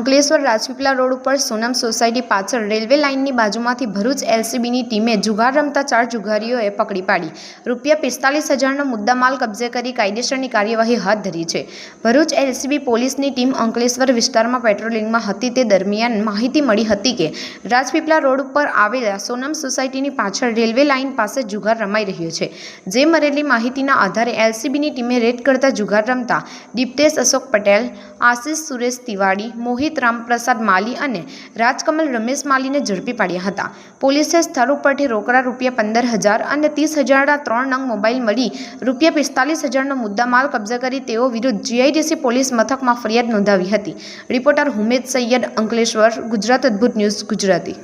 Ankleshwar Rajpipla road ઉપર Sonam society પાછળ railway લાઇનની બાજુમાંથી ભરૂચ એલસીબીની ટીમે જુગાર રમતા ચાર જુગારીઓએ પકડી પાડી. રૂપિયા પિસ્તાલીસ હજારનો મુદ્દામાલ કબજે કરી કાયદેસરની કાર્યવાહી હાથ ધરી છે. ભરૂચ એલસીબી પોલીસની ટીમ અંકલેશ્વર વિસ્તારમાં પેટ્રોલિંગમાં હતી તે દરમિયાન માહિતી મળી હતી કે રાજપીપળા રોડ ઉપર આવેલા સોનમ સોસાયટીની પાછળ રેલવે લાઇન પાસે જુગાર રમાઈ રહ્યો છે. જે મળેલી માહિતીના આધારે એલસીબીની ટીમે રેડ કરતા જુગાર રમતા દીપ્તેશ અશોક પટેલ, આશિષ સુરેશ તિવાડી, મોહિત રામપ્રસાદ માલી અને રાજકમલ રમેશ માલીને ઝડપી પાડ્યા હતા. પોલીસે સ્થળ ઉપરથી રોકડા રૂપિયા પંદર હજાર અને ત્રીસ હજારના ત્રણ નંગ મોબાઈલ મળી રૂપિયા પિસ્તાલીસ હજારનો મુદ્દામાલ કબજે કરી તેઓ વિરુદ્ધ જીઆઈડીસી પોલીસ મથકમાં ફરિયાદ નોંધાવી હતી. Reporter Humed Saiyed Ankleshwar, Gujarat Adbhut news Gujarati.